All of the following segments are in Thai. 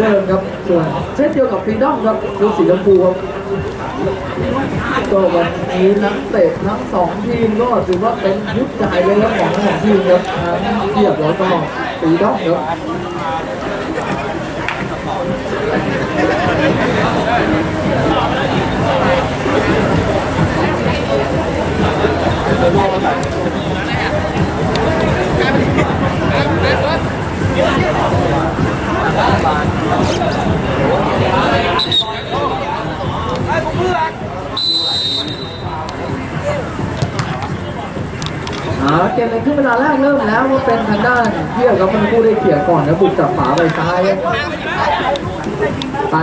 เดิมครับส่วนเช่นเดียวกับฟีดอมครับลูกสีชมพูครับก็วันนี้นักเตะทั้งสองทีมก็ถือว่าเป็นยุคใจเลยครับของทั้งสองทีมครับทั้งเทียบแล้วก็ฟีดอมครับเอาเกมในครึ่งเวลาแรกเริ่มแล้วว่าเป็นทางด้านเที่ยวกับมันคู่ได้เขี่ยก่อนนะบุกจากขวาไปซ้ายไป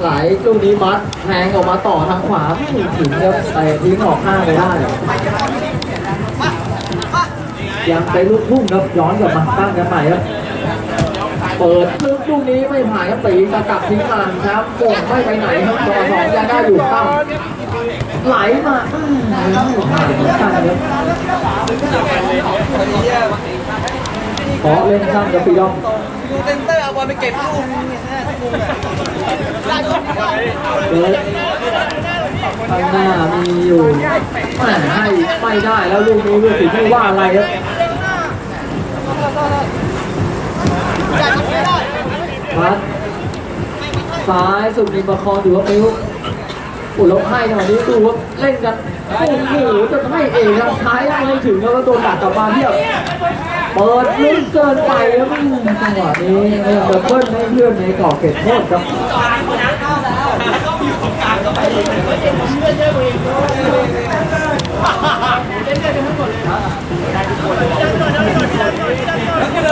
ไหลลูกนี้มัดแทงออกมาต่อทางขวาไม่ถึงครับแต่ทิ้งออกข้างไปได้ยังไปลูกพุ่งครับย้อนกลับมาตั้งกันใหม่ครับเปิดลูกลูกนี้ไม่ผ่านครับตีกระกับทิ้งมันครับโป่งไม่ไปไหนครับตัวสองยังได้อยู่ตั้ง ไหลมาขอไม่ผ่านกันครับขอเล่นข้างกับปีดอมดูเซนเตอร์เอาบอลไปเก็บลูกนี่ยนะทุกมุมอะเปิดข้างหน้ามีอยู่แหม่ให้ไม่ได้แล้วลูกนี้ลูกสีไม่ว่าอะไรครับพัดซ้ายสุดมีประคองถือว่าปิ้ วอุดลบให้จังวะนี้ดูว่าเล่นกันโอ้โหจะให้เองครับท้ายยังไม่ถึงแล้วก็โดนดักกลับมาเทียบเปิดลึกเกินไปครับอืมจังหวะนี้ดับเบิ้ลให้เพื่อนในกรอบเขตโทษครับแ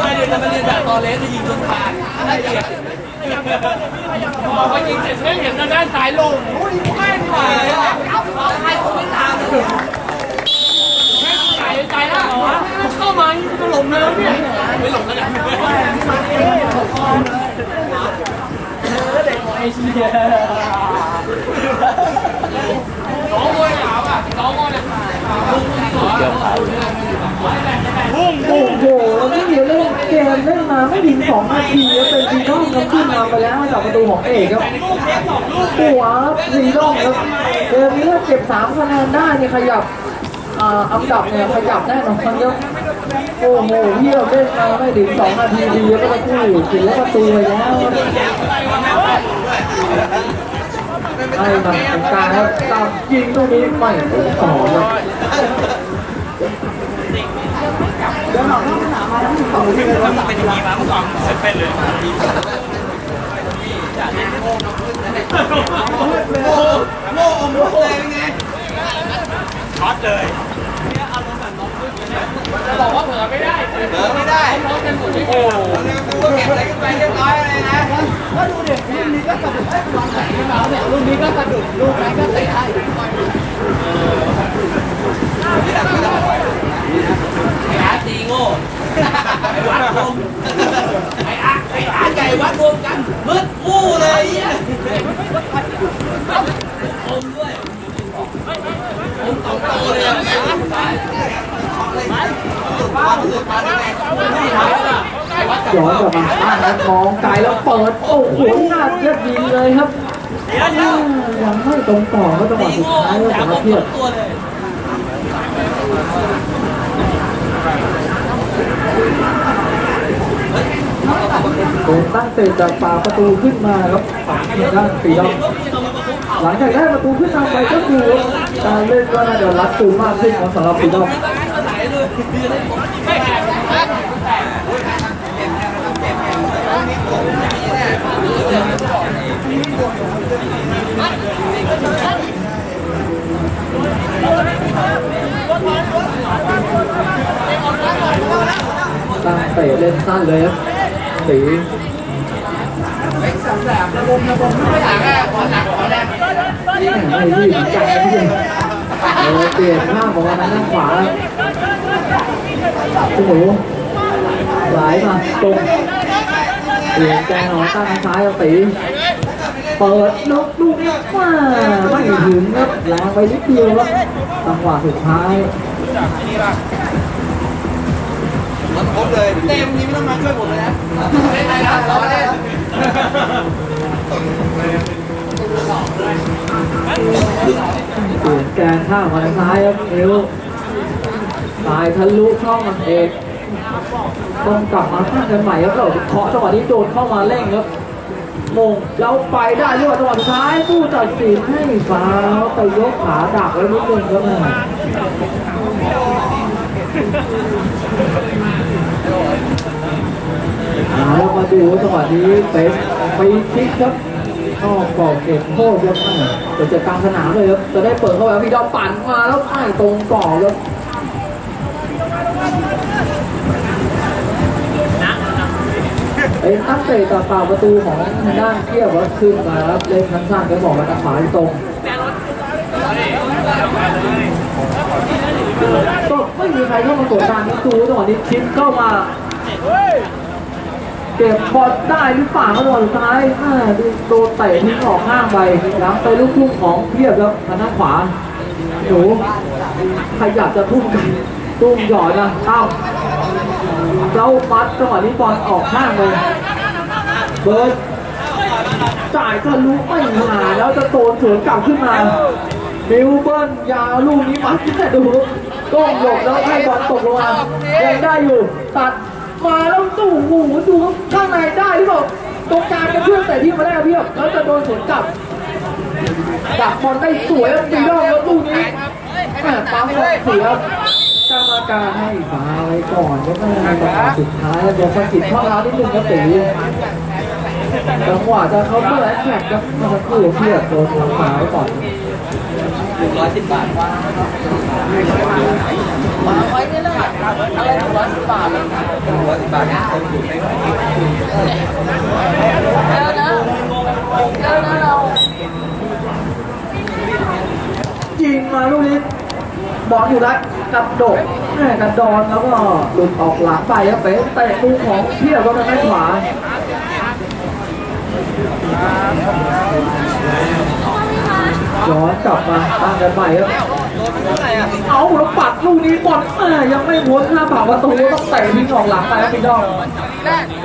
ล้วคืออะไรเนี่ยจะมาเรียนแบบตอเลสจะยิงจนผ่านอะไรเนี่ยพอยิงเสร็จไม่เห็นทางด้านซ้ายลงโอ้ยแม่งกว่าเอะใครคงไม่ตามเลยแม่งใจใจแล้วเหรอวะเข้ามาจะหลงเลยเนี่ยไม่หลงแล้วกันสองมวยขาว อะสองมวยเนี่ยโอ้โหแล้วนี่เดี๋ยวเล่นเกมเล่นมาไม่ถึงสองนาทีแล้วเป็นซีร่องครับขึ้นมาไปแล้วจากประตูของเอกครับหัวซีร่องครับเกมนี้ถ้าเก็บสามคะแนนได้เนี่ยขยับอ่าอันดับเนี่ยขยับแน่นอนครับโอ้โหเที่ยวเล่นมาไม่ถึงสองนาทีดีแล้วก็คู่ถึงแล้วประตูไปแล้ว ไอ้มันเป็นการครับตามยิงตรงนี้ไม่ต่อครับเป็นอย่างนี้มาเมื่อก่อนเป็นเลยโม่โม่อมลุกเลยเป็นไงช็อตเลยจะบอกว่าเผลอไม่ได้เผลอไม่ได้โอ้โหเก็บอะไรกันไปเรียบร้อยเลยนะก็ดูเด็กลูกนี้ก็สะดุดไอ้วางแผนกันแล้วเนี้ก็สะดุดลูกนั้นก็เตะได้ไอ้อาร์ตีโง่ไอ้วัดรวมไอ้อาร์ไอ้อาร์ไก่วัดรวมกันมืดคู่เลยเนี่ยอมด้วยอมสองโตเลยอะย้อนกลับมาตั้งแล้วมองไกลแล้วเปิด โอ้โหหน้าเทียบดีเลยครับ ยังไม่ตรงต่อก็จังหวะตีสุดท้ายแล้วสามสำหรับเทีสยอบงตัวตั้งเตะจากปาประตูขึ้นมาครับฝั่งทางด้านฟรีดอมหลังจากได้ประตูขึ้นนำไปก็คือการเล่นก็น่าจะรัดตูมากขึ้นของสำหรับฟรีดอ ตั้งเตะเล่นสั้นเลยครับสีระบมระบมไม่อยากแรกขอหนักขอแรงไม่ยืดจังเลยเออเปลี่ยนข้างของมันด้านขวาโอ้โหไหลมาตรงเปลี่ยนแกนออตั้งซ้ายตี เปิดนกลูกนี้มาไม่ถึงครับแรงไปนิดเดียวครับจังหวะสุดท้ายมันครบเลยเต็มนี้ไม่ต้องมาช่วยผมเลยนะเล่นไหมครับเรอได้เล่นแกนข้าวมาทางซ้ายครับเอวตายทะลุช่องเอกต้องกลับมาตั้งกันใหม่ครับเราเคาะจังหวะนี้โดนเข้ามาเร่งครับ มงแล้วไปได้ด้วยจังหวะสุดท้ายผู้ตัดสินให้ฟาวไปยกขาดักไว้นิดนึงครับแม่แล้วมาดูจังหวะนี้เป็นฟรีคิกครับนอกกรอบเขตโทษครับเดี๋ยวจะกลางสนามเลยครับจะได้เปิดเข้าไปพี่ดอมปั่นมาแล้วไม่ตรงกรอบครับ เป็นตั้งเตะต่อเปล่าประตูของด้านเทียบว่าขึ้นมาครับเล่นทั้งสั้นก็บอกว่าตะขวาตรงก็ไม่มีใครเข้ามากดดันประตูจังหวะนี้ชิปเข้ามาเก็บบอลได้หรือเปล่าครับบอลสุดท้ายดูโดนเตะทิ้งออกข้างไปหลังไปลูกทุ่งของเพียบแล้วทางด้านขวาหนูใครอยากจะทุ่มกันตุ้มหยอดนะเอ้า เรามัดจังหวะนี้บอลออกข้างเลยเบิร์ดจ่ายทะลุไม่หาแล้วจะโตนสวนกลับขึ้นมามิวเบิร์นยาวลูกนี้มัดแค่ดูก้มหลบแล้วให้บอลตกลงมายังได้อยู่ ตัดมาแล้วตู้หูดูข้างในได้หรือเปล่าตรงกลางจะเพื่อนแต่ที่มาได้เพียบแล้วจะโดนสวนกลับดักบอลได้สวยแล้วตีรอบแล้วตู้นี้แม่ปั๊มเสีย กรรมกาให้ฟ้าไว้ก่อนก็ไม่ได้จังหวะสุดท้ายโดนสะกิดข้อเท้านิดนึงครับตีจังหวะจะเขาเมื่อไรแท็กครับมื่อสักครู่เพียบโดนทาไว้ก่อนหนึ่งร้อยสิบบาทมาไว้นี่แหละอะไรหนึ่งร้อยสิบบาทหนึ่งร้อยสิบบาทคนอยู่ในแล้วนะแล้วนะเรายิงมาลูกนี้บอลอยู่แล้วกระโดดแม่กระดอนแล้วก็หลุดออกหลังไปครับเป๊ะเตะมุมของเพียบก็ทางด้านขวาย้อนกลับมาตั้งกันใหม่ครับเท่าไหร่อะเอาแล้วปัดลูกนี้บอลแม่ยังไม่ม้วนหน้าปากประตูต้องเตะทิ้งออกหลังไปครับพี่ดอง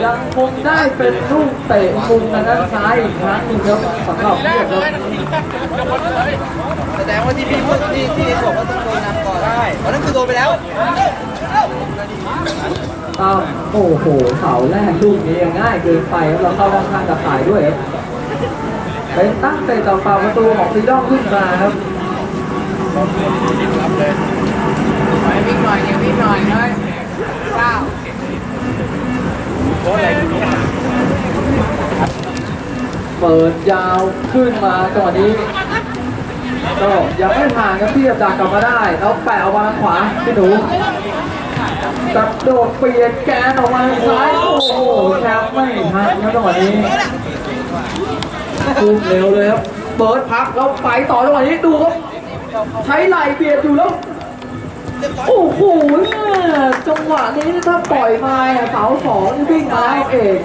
ยังคงได้เป็นลูกเตะมุมทางด้านซ้ายอีกครั้งหนึงครับสำหรับแรเพียบครับแสดงว่าที่พี่พูดที่ที่บอกว่าต้องโดนนำ ก่อนได้วันนั้นคือโดนไปแล้วตามโอ้โหเสาแรกลูกนี้ยังง่ายเกินไปครับเราเข้าด้านข้างกับสายด้วยครับเป็นตั้งเตะต่อเปล่าประตูของซีดองขึ้นมาครับวิ่งหน่อยเดียววิ่งหน่อยเลยเก้าเปิดยาวขึ้นมาจังหวะนี้ ก็ยังไม่ผ่านครับที่จะดักกลับมาได้แล้วแปะออกมาทางขวาพี่หนูกระโดดเปลี่ยนแกนออกมาทางซ้ายโอ้โหแทบไม่ทันครับจังหวะนี้ขึ้นเร็วเลยครับเปิร์ดพักแล้วไปต่อจังหวะนี้ดูครับใช้ไหล่เบียดอยู่แล้วโอ้โหเนี่ยจังหวะนี้ถ้าปล่อยมาเสาสองวิ่งมาแล้วเอก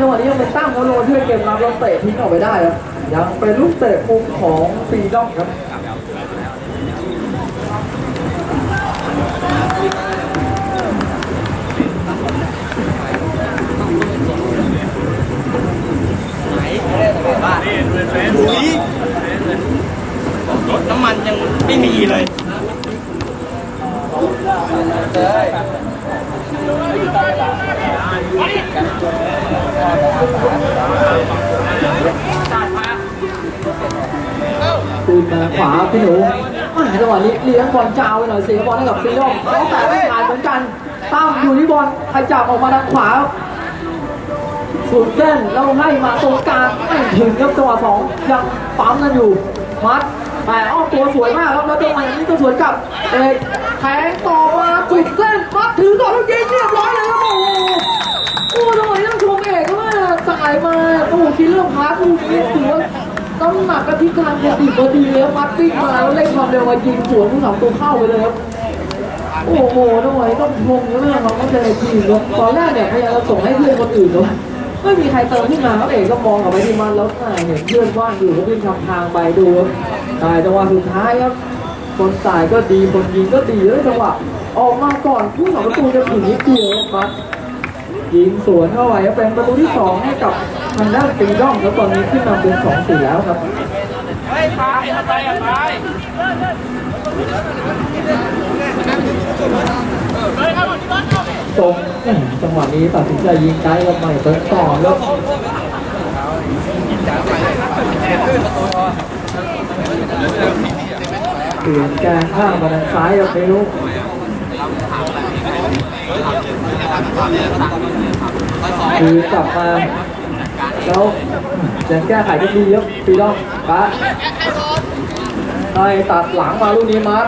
จังหวะนี้ยังเป็นตั้งเขาโลช่วยเกมรับแล้วเตะทิ้งออกไปได้ครับ ยังเป็นลูกเตะมุมของฟีดอมครับปุ๋ยรถน้ำมันยังไม่มีเลยเลย นมาขวาพี่หนูอ่าจังหวะนี้เลี้ยงบอลจ้าวไปหน่อยเสียบอลให้กับฟรีดเขาแต่ไม่ผ่านเหมือนกันตั้มอยู่ที่บอลขยับออกมาทางขวาสุดเส้นแล้วให้มาตรงกลางไม่ถึงครับจังหวะสองยังปั๊มกันอยู่มัดแต่อ้อตัวสวยมากครับแล้วจังหวะนี้ก็สวนกลับเอกแทงต่อมาสุดเส้นมัดถือก่อนแล้วยิงเรียบร้อยเลยครับโอ้โหโอ้จังหวะนี้ต้องชมเอกว่าจ่ายมาโอ้โหคิดเรื่องพาร์ทลูกนี้ถือว่า น้ำหนักกับทิทางพอดีพอดีเลยครับมัดวิ่งมาแล้วเล่นความเร็วมายิงสวนผู้สองตัวเข้าไปเลยครับโอ้โหน้องไอ้ต้องชมเรื่องของเขาเลยทีมครับตอนแรกเนี่ยพยายามจะส่งให้เพื่อนคนอื่นเนาะไม่มีใครเติมขึ้นมาครับเอกก็มองกลับไปที่มันแล้วอ่าเห็นเพื่อนว่างอยู่ก็วิ่งทำทางไปดูครับแต่จังหวะสุดท้ายครับคนสายก็ดีคนยิงก็ดีแล้วจังหวะออกมาก่อนผู้สองประตูจะถึงนิดเดียวครับยิงสวนเข้าไปเป็นประตูที่สองให้กับ ทางด้านปีด้อมแล้วตอนนี้ขึ้นนำเป็นสองสี่แล้วครับเฮ้ยไปไปไปตรงจังหวะนี้ตัดสินใจยิงไกลกับใหม่เติมต่อแล้วเปลี่ยนแกงข้างมาทางซ้ายกับเบลคือกลับมา แล้วยังแก้ไขได้ดีครับปีดองปะไอตัดหลังมาลูกนี้มาร์ค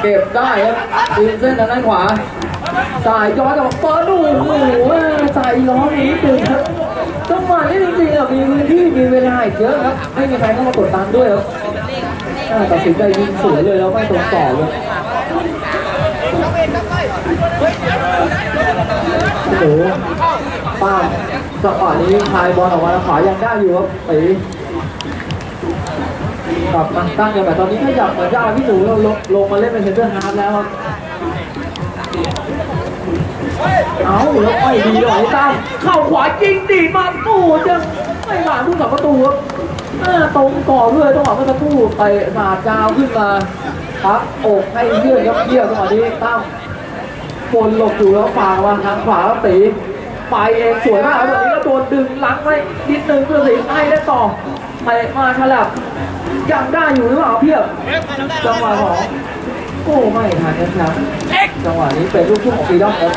เก็บได้ครับตีนเส้นทางด้านขวาจ่ายย้อนกลับมาเปิดดูโอ้โหใจร้อนนิดนึงครับจังหวะนี้จริงๆอะมีพื้นที่มีเวลาอีกเยอะครับไม่มีใครเข้ามากดดันด้วยครับตัดสินใจยิงสวยเลยแล้วไม่ตรงต่อเลยโอ้โห ป้าจังหวะนี้พายบอลออกมาขวายังได้อยู่ครับตีกลับมาตั้งกันแบบตอนนี้ขยับเหมือนจะเอาพี่หนูเราลงลงมาเล่นเป็นเซนเตอร์ฮาร์ฟแล้วครับเอาแล้วไม่ดีหรอตั้มเข้าขวาจริงดีมาตู้จะไม่ผ่านผู้สับประตูครับตรงก่อนด้วยจังหวะเมื่อสักครู่ไปสาดยาวขึ้นมาพับอกให้เพื่อนครับเยี่ยมจังหวะนี้ตั้มคนหลบอยู่แล้วฝากมาทางขวาตี ไปเองสวยมากครับแบบนี้ก็โดนดึงลังไว้นิดนึงเพื่อสิให้ได้ต่อไปมาฉลับยังได้อยู่หรือเปล่าเพียบจังหวะของโอ้ไม่ทันนะครับจังหวะนี้เป็นลูกทุ่งของปีดอมครับ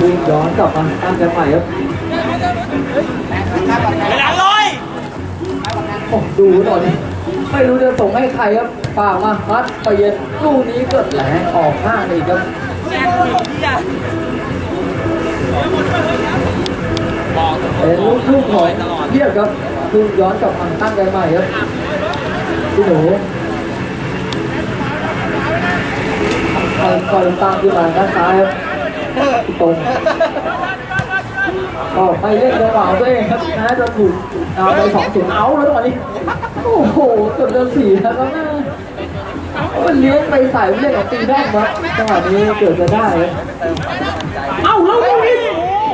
วิ่งย้อนกลับมาตั้งกันใหม่ครับเวลาลอยโอ้ดูตอนนี้ไม่รู้จะส่งให้ใครครับปากมามัดไปเย็นลูกนี้เกิดแหลงออกข้างอีกครับ เป็นลูกทุ่งของเทียบครับทุ่งย้อนกลับมาตั้งกันใหม่ครับพี่หนูคอยคอยตามขึ้นมาด้านซ้ายครับตรงก็ไปเล่นจังหวะของตัวเองครับนะจะถูกเอาไปสองศูนย์เอาแล้วจังหวะนี้ โอ้โหจนจะสี่แล้วน่า มันเลี้ยงไปใส่เล่นของตีได้ครับจังหวะนี้เกิดจะได้ เอ้าแล้วลูกนี้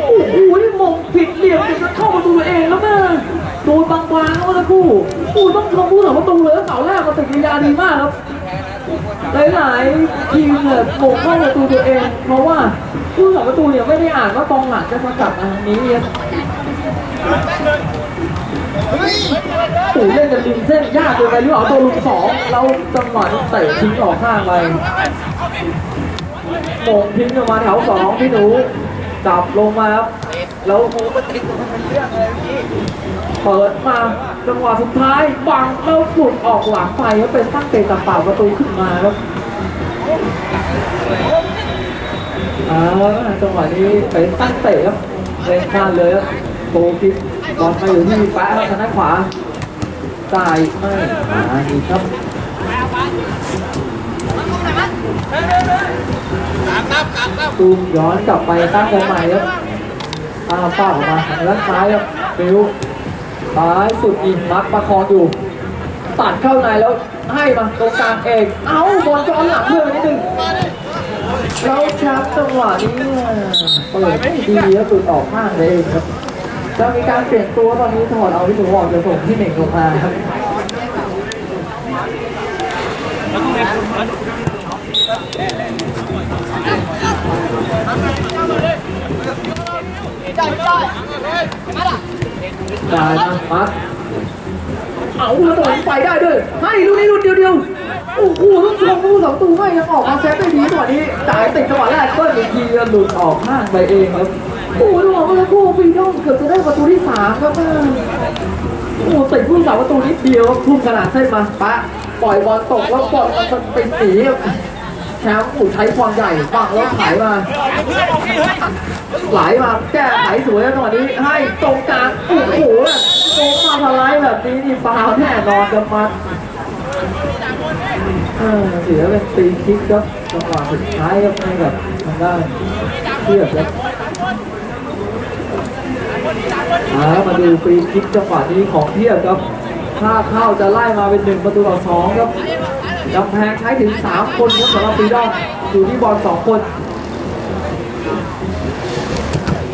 โอ้โหนี่มงผิดเหลี่ยมจะเข้าประตูเองแล้วแม่โดนบางๆแล้วตะคู่คู่ต้องลงผู้สาประตูเลยเสาแรกมาติดวิญญาณดีมากครับหลายๆทีมเนี่ยโมงเข้าประตูตัวเอง เพราะว่าผู้สาประตูเนี่ยไม่ได้อ่านว่ากองหลังจะสกัดมาทางนี้ ตู่เล่นกันริมเส้นยากเกินไปหรือเปล่าตัวลุกสองเราจังหวะนี้เตะทิ้งออกข้างไปโมงทิ้งออกมาแถวสองพี่หนูจับลงมาครับแล้วโมติดมันเปิดมาจังหวะสุดท้ายบังแล้วหลุดออกหลังไปแล้วเป็นตั้งเตะตัดเป่าประตูขึ้นมาครับอ่าจังหวะนี้เป็นตั้งเตะครับเล่นข้างเลยครับ โบกิบอลมาอยู่ที่แปะครับทางด้านขวาจ่ายไม่มาอีกครับตูมย้อนกลับไปตั้งกันใหม่ครับอ้าเป้าออกมาทางด้านซ้ายครับฟิวซ้ายสุดอีกมัดประคองอยู่ตัดเข้าในแล้วให้มาตรงกลางเอง เอ้าบอลจอนหลังเพื่อนนิดนึงเราชักจังหวะนี้เปิดดีแล้วตุดออกข้างเลยครับ จะมีการเปลี่ยนตัวตอนนี้ถอดเอาที่หนูบอกจะส่งที่เหน่งลงมาครับจ่ายมามัดเอาแล้วตรงนี้ไปได้ด้วย ให้ลูกนี้ลูกเดียวเดียวโอ้โหต้องชมผู้สองตูไม่ยังออกมาเซฟได้ดีจังหวะนี้จ่ายติดจังหวะแรกเปิ้ลอีกทีหลุดออกข้างไปเองครับ โอ้โหจังหวะเมื่อสักครู่ฟีดองเกือบจะได้ประตูที่สามครับแม่โอ้โหติดผู้สาวประตูนิดเดียวทุ่มขนาดเส้นมาปะปล่อยบอลตกแล้วบอลมันเป็นหนีแชมป์อูใช้ความใหญ่ฝังแล้วไถมาไหลมาแก้ไขสวยแล้วจังหวนี้ ให้ตรงกลางโอ้โหโตรงมาทลายแบบนี้นี่ฟาวแน่นอนกับมันเออสียเป็นตีคิกครับจังหวะสุดท้ายครับให้กับทางด้านเทียบครับ เอามาดูฟรีคิกจังหวะนี้ของเทียบครับถ้าเข้าจะไล่มาเป็นหนึ่งประตูต่อสองครับกำแพงใช้ถึงสามคนครับสำหรับฟรีดอมอยู่ที่บอลสองคน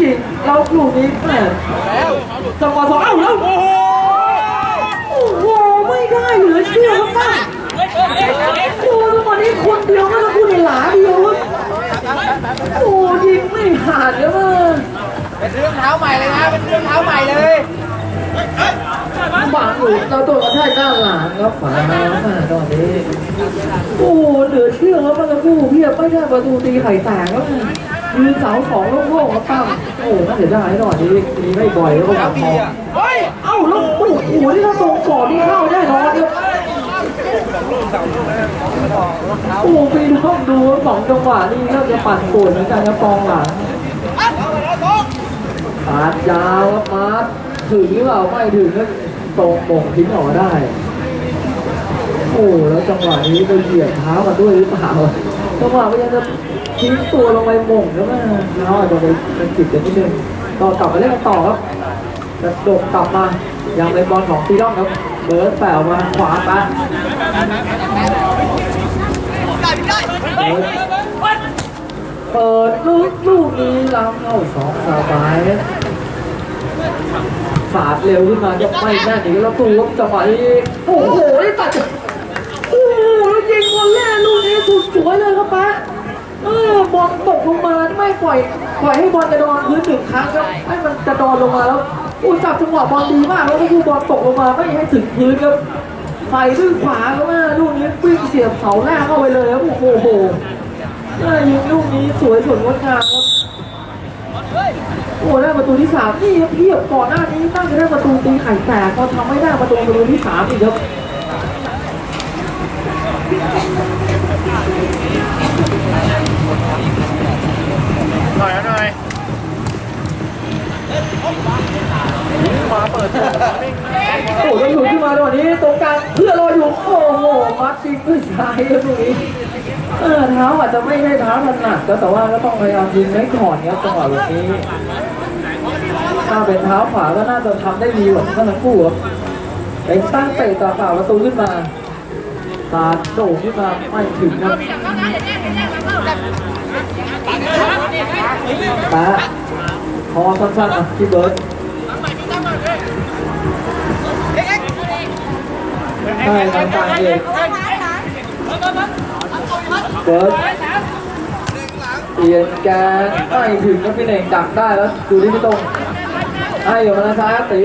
ยิงเราลูกนี้แม่จังหวะสองเอ้าแล้วได้เหลือเชื่อครับป้าโอ้แล้ววันนี้คนเดียวก็ต้องพูดในหลาเดียวครับโอ้ยิงไม่ผ่านครับว่า เป็นเรื่องเท้าใหม่เลยนะ เป็นเรื่องเท้าใหม่เลยบังอยู่เราตัวกระแทกด้านหลังครับฝามาตอนนี้โอ้เหลือเชื่อครับเมื่อสักครู่เพียบไม่ได้ประตูตีไข่แตกครับยืนเสาสองโล่งๆครับตั้มโอ้น่าเสียดายหน่อยนี้ตีไม่บ่อยแล้วก็กลับมองเฮ้ยเอ้าแล้วโอ้โหนี่ถ้าตรงก่อนนี่เข้าแน่นอนครับโอ้พี่น้องดูสองจังหวะนี่ก็จะปั่นป่วนเหมือนกันครับกองหลัง ปาดยาวครับมาดถึงหรือเปล่าไม่ถึงก็ตรงโป่งทิ้งออกได้ โอ้แล้วจังหวะนี้ไปเหยียบเท้ากันด้วยหรือเปล่าจังหวะพยายามจะทิ้งตัวลงไปหม่งแล้วนะเท้าอาจจะไปเป็นจิตกันนิดนึงต่อกลับมาเล่นกันต่อครับจะโดดกลับมายังเป็นบอลของซีดองครับเบิร์ดแปวมาขวาไปเบิร์ด เปิดลูกลูกนี้ล้ำเข้าสองสบายฝาดเร็วขึ้นมาจะไม่แน่นอีแล้วตูครับจังหวะนี้โอ้โหได้ตัดโอ้โหแล้วยิงบอลแรกลูกนี้สุดสวยเลยครับแป๊ะเออบอลตกลงมาไม่ปล่อยปล่อยให้บอลกระดอนพื้นหนึ่งครั้งครับให้มันกระดอนลงมาแล้วอู้จับจังหวะบอลดีมากแล้วก็คือบอลตกลงมาไม่ให้ถึงพื้นครับใส่ด้วยขวาครับแม่ลูกนี้วิ่งเสียบเสาแรกเข้าไปเลยครับโอ้โห แม่ยิงลูกนี้สวยสดงดงามครับโอ้ได้ประตูที่สามนี่ครับเพียบก่อนหน้านี้น่าจะได้ประตูตีไข่แตกก็ทำไม่ได้ประตูประตูที่สามอีกครับหน่อยหน่อยโอ้ต้องหลุดขึ้นมาตอนนี้ตรงกลางเพื่อรออยู่โอ้โหมัดซิงด้วยซ้ายครับตรงนี้ เออเท้าอาจจะไม่ได้เท้าถนัดก็แต่ว่าก็ต้องพยายามยิงไว้ก่อนครับจังหวะแบบนี้ ถ้าเป็นเท้าขวาก็น่าจะทำได้ดีกว่าเมื่อสักครู่ครับเป็นตั้งเตะต่อฝ่าประตูขึ้นมาตาดโด่งขึ้นมาไม่ถึงครับแปะพอสั้นๆอะพี่เบิร์ดใช่ทางการเอง เบิร์ดเปลี่ยนแกไม่ถึงก็พี่เน่งดักได้แล้วดูที่พี่ตรงไอ้อยู่มาทางซ้ายตี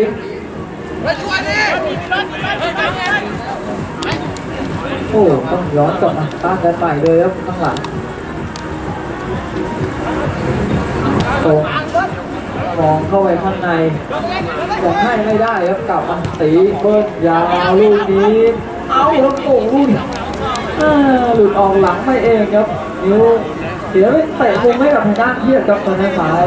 โอ้ต้องย้อนกลับมาตั้งกันใหม่เลยครับข้างหลังตรงมองเข้าไปข้างในยังให้ไม่ได้ครับกลับมาตีเบิร์ดยาวลูกนี้ เอาแล้วโอ้โหลูก อ่าหลุดออกหลังไปเองครับ นิ้วเสียไปเตะมุมให้กับทางด้านเทียบครับทางด้นซ้าย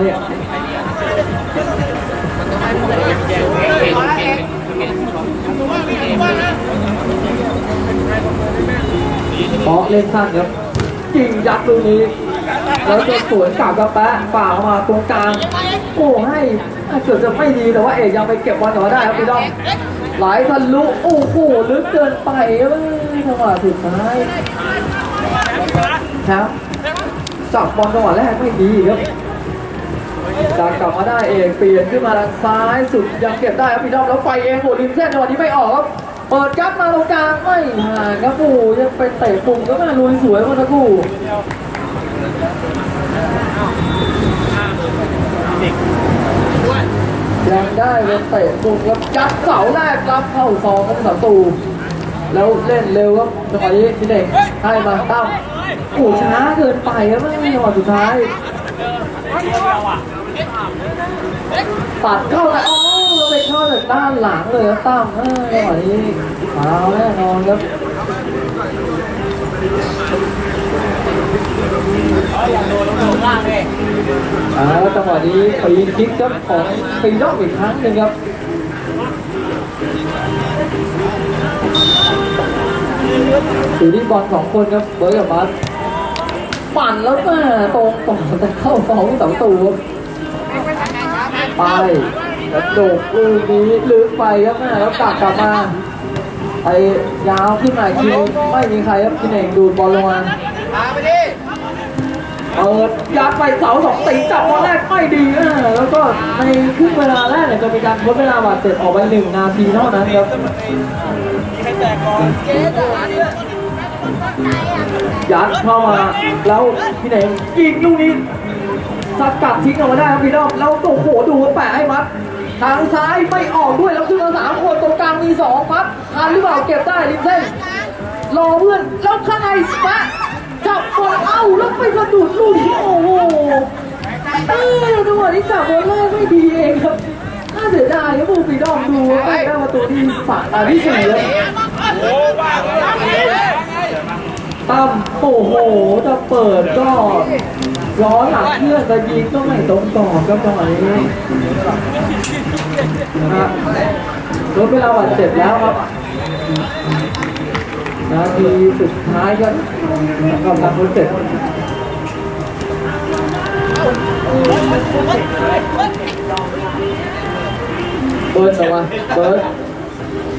เพราะเล่นสั้นครับยิงยัดลูกนี้แล้วจะสวนกลับกับแปะฝ่าเข้ามาตรงกลาง โอ้ให้เกือบจะไม่ดีแต่ว่าเอกยังไปเก็บบอลกลับมาได้ครับพี่ดอม ไหลทะลุโอ้โหลึกเกินไปครับจังหวะสุดท้ายครับจับบอลจังหวะแรกไม่ดีครับจะกลับมาได้เอกเปลี่ยนขึ้นมาทางซ้ายสุดยังเก็บได้ครับพี่ดอมแล้วไฟเองโหริมเส้นจังหวะนี้ไม่ออกครับเปิดกัดมาตรงกลางไม่ห่างครับโอ้โหยังเป็นเตะปุ่มก็มาลุยสวยมื่อสักครู่ ยังได้เป็นเตะมุมครับยัดเสาแรกรับเข้าซองครับประตู แล้วเล่นเร็วครับจังหวะนี้พี่เด็กให้มาตั้มโอ้ช้าเกินไปครับไม่จังหวะสุดท้ายตัดเข้าแล้วอ๋อแล้วไปเข้าจากด้านหลังเลยครับตั้มเออจังหวะนี้ฟาวแน่นอนครับ อ่าจังหวะนี้ฟรีคิกครับของฟรีดอกอีกครั้งหนึ่งครับอยู่ที่บอลสองคนครับเบิร์กับบัสปั่นแล้วแม่ตรงต่อแต่เข้าสองสองตัวไปแล้วโดกลูกนี้ลึกไปครับแม่แล้วกลับกลับมาไปยาวขึ้นมาอีกทีไม่มีใครครับพี่เน่งดูดบอลลงมาพาไปดิ เปิดยัดไปเสาสองตีจับบอลแรกไม่ดีอะแล้วก็ในครึ่งเวลาแรกเนี่ยจะมีการทดเวลาบาดเจ็บออกไปหนึ่งนาทีเท่านั้นครับยัดเข้ามาแล้วพี่เน่งยิงลูกนี้สกัดทิ้งออกมาได้ครับพี่น้องแล้วโอ้โหดูแปะให้มัดทางซ้ายไม่ออกด้วยแล้วขึ้นมาสามคนตรงกลางมีสองพับทันหรือเปล่าเก็บได้ริมเส้นรอเพื่อนแล้วข้างในปะ จับบอลเอ้าแล้วไปสะดุดลูกนี้โอ้โหเออจังหวะนี้จับบอลแรกไม่ดีเองครับน่าเสียดายครับผู้ฟีดอมดูไปได้ประตูที่สามอ่าที่สี่เลยตั้มโอ้โหจะเปิดก็ร้อนหลังเพื่อนจะยิงก็ไม่ตรงกรอบครับจังหวะนี้นะฮะรถเวลาบาดเจ็บแล้วครับ นาทีสุดท้ายก็กำลังคนเจ็บเบิร์ดออกมาเบิร์ด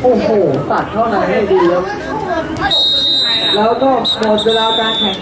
โอ้โห ตัดเข้าในให้ดีแล้ว แล้วก็หมดเวลาการแข่ง